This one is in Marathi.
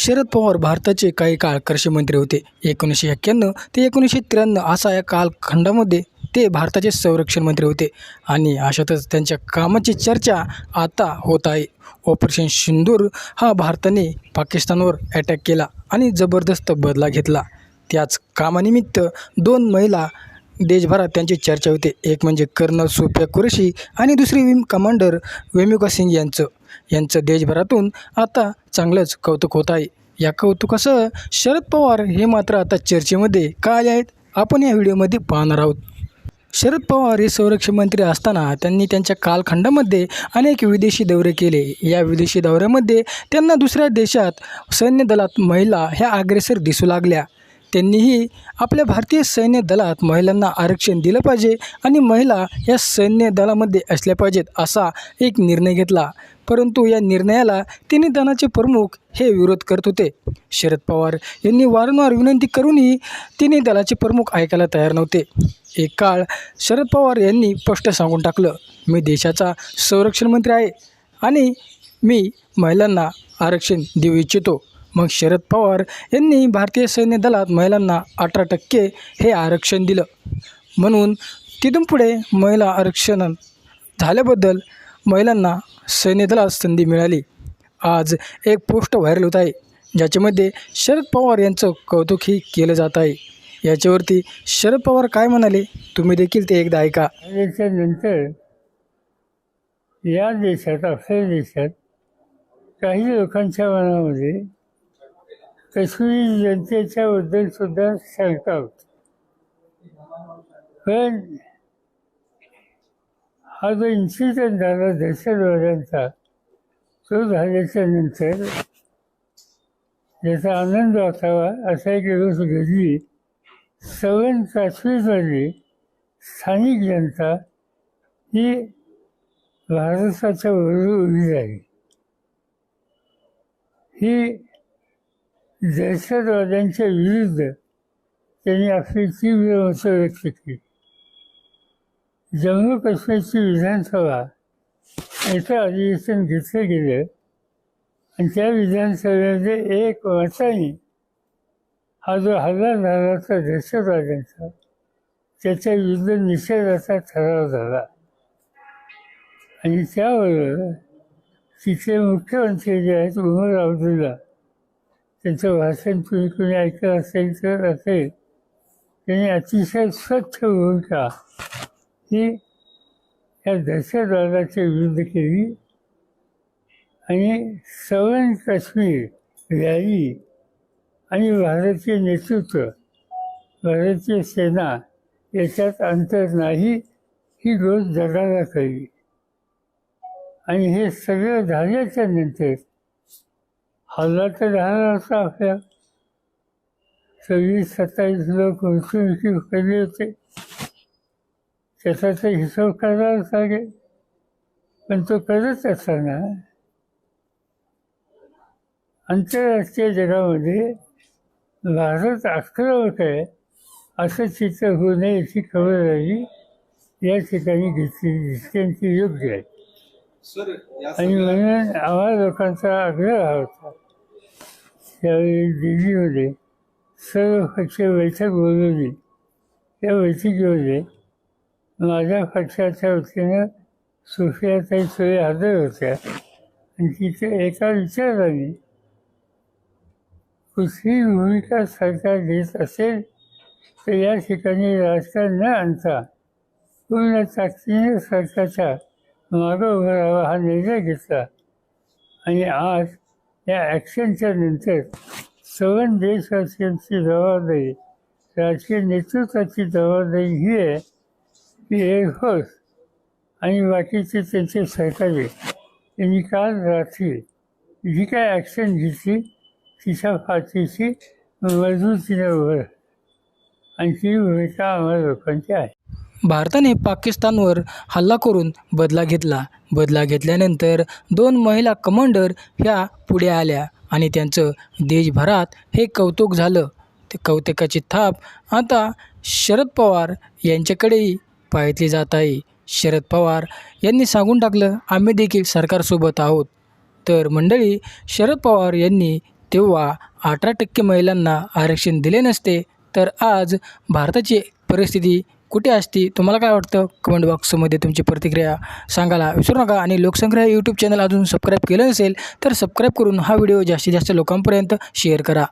शरद पवार भारताचे काही काळ कृषी मंत्री होते. एकोणीसशे एक्क्याण्णव ते एकोणीसशे त्र्याण्णव असा या कालखंडामध्ये ते भारताचे संरक्षण मंत्री होते. आणि अशातच त्यांच्या कामाची चर्चा आता होत आहे. ऑपरेशन सिंदूर हा भारताने पाकिस्तानवर अटॅक केला आणि जबरदस्त बदला घेतला. त्याच कामानिमित्त दोन महिला देशभरात त्यांची चर्चा होते. एक म्हणजे कर्नल सोफिया कुरेशी आणि दुसरी विम कमांडर वेमिका सिंग यांचं. यांचं देशभरातून आता चांगलंच कौतुक होत आहे. या कौतुकासह शरद पवार हे मात्र आता चर्चेमध्ये का आले आहेत. आपण या व्हिडिओमध्ये पाहणार आहोत. शरद पवार हे संरक्षण मंत्री असताना त्यांनी त्यांच्या कालखंडामध्ये अनेक विदेशी दौरे केले. या विदेशी दौऱ्यामध्ये त्यांना दुसऱ्या देशात सैन्य दलात महिला ह्या अग्रेसर दिसू लागल्या. त्यांनीही आपल्या भारतीय सैन्य दलात महिलांना आरक्षण दिलं पाहिजे आणि महिला या सैन्य दलामध्ये असल्या पाहिजेत असा एक निर्णय घेतला. परंतु या निर्णयाला तिन्ही दलाचे प्रमुख हे विरोध करत होते. शरद पवार यांनी वारंवार विनंती करूनही तिन्ही दलाचे प्रमुख ऐकायला तयार नव्हते. एक काळ शरद पवार यांनी स्पष्ट सांगून टाकलं मी देशाचा संरक्षण मंत्री आहे आणि मी महिलांना आरक्षण देऊ इच्छितो. मग शरद पवार यांनी भारतीय सैन्य दलात महिलांना अठरा टक्के हे आरक्षण दिलं. म्हणून तिथून पुढे महिला आरक्षण झाल्याबद्दल महिलांना सैन्य दलात संधी मिळाली. आज एक पोस्ट व्हायरल होत आहे ज्याच्यामध्ये शरद पवार यांचं कौतुकही केलं जात आहे. याच्यावरती शरद पवार काय म्हणाले तुम्ही देखील ते एकदा ऐका. नंतर या देशात आपल्या देशात काही लोकांच्या मनामध्ये काश्मीरी जनतेच्या बद्दल सुद्धा शंका होती. पण हा जो इन्सिडेंट झाला दहशतवाद्यांचा तो झाल्याच्यानंतर ज्याचा आनंद वाटावा असा एक दिवस घडली. सवन काश्मीरमध्ये स्थानिक जनता ही भारताच्या बरोबर उभी राहिली ही दहशतवाद्यांच्या विरुद्ध त्यांनी आपली तीव्र मतं व्यक्त केली. जम्मू काश्मीरची विधानसभा याचं अधिवेशन घेतलं गेलं आणि त्या विधानसभेमध्ये एक मताने हा जो हल्ला झाला होता दहशतवाद्यांचा त्याच्या विरुद्ध निषेधाचा ठराव झाला. आणि त्याबरोबर तिथे मुख्यमंत्री जे आहेत उमर अब्दुल्ला त्यांचं भाषण तुम्ही कुणी ऐकलं असेल तर असेल. त्यांनी अतिशय स्वच्छ भूमिका ही या दहशतवादाच्या विरुद्ध केली. आणि सवन काश्मीर रॅली आणि भारतीय नेतृत्व भारतीय सेना याच्यात अंतर नाही ही गोष्ट जगाला कळली. आणि हे सगळं झाल्याच्यानंतर हल्ला तर होता आपल्या सव्वीस सत्तावीस लोक मृत्युमुखी पडले होते त्याचा तर हिशोब करावाच लागेल. पण तो करत असताना आंतरराष्ट्रीय जगामध्ये भारत आक्रमक आहे असं चित्र होऊ नये याची खबरदारी या ठिकाणी घेतली. दिसते योग्य आहे. आणि म्हणून आम्हा लोकांचा आग्रह हा होता. त्यावेळी दिल्लीमध्ये सर्व पक्ष बैठक बोलवली त्या बैठकीमध्ये माझ्या पक्षाच्या वतीनं सुफियाताई सोय हजर होत्या आणि तिथे एका विचाराने कुठलीही भूमिका सरकार घेत असेल तर या ठिकाणी राजकारण न आणता पूर्ण ताकदीने सरकारच्या मागं उभं राहावा हा निर्णय घेतला आणि आज या ॲक्शनच्या नंतर सवन देशवासियांची जबाबदारी राजकीय नेतृत्वाची जबाबदारी ही आहे की एअरफोर्स आणि बाकीचे त्यांचे सहकारी यांनी काल रात्री जी काय ॲक्शन घेतली तिच्या पाठीशी मजबूतीने उभं आणि ती भूमिका आम्हाला लोकांची आहे. भारताने पाकिस्तानवर हल्ला करून बदला घेतला. बदला घेतल्यानंतर दोन महिला कमांडर ह्या पुढे आल्या आणि त्यांचं देशभरात हे कौतुक झालं. ते कौतुकाची थाप आता शरद पवार यांच्याकडेही पाहितली जात आहे. शरद पवार यांनी सांगून टाकलं आम्ही देखील सरकारसोबत आहोत. तर मंडळी शरद पवार यांनी तेव्हा अठरा टक्के महिलांना आरक्षण दिले नसते तर आज भारताची परिस्थिती कुठे असती? तुम्हाला काय वाटतं? कमेंट बॉक्समध्ये तुमची प्रतिक्रिया सांगायला विसरू नका आणि लोकसंग्रह यूट्यूब चॅनल अजून सबस्क्राईब केलं नसेल तर सबस्क्राईब करून हा व्हिडिओ जास्तीत जास्त लोकांपर्यंत शेअर करा.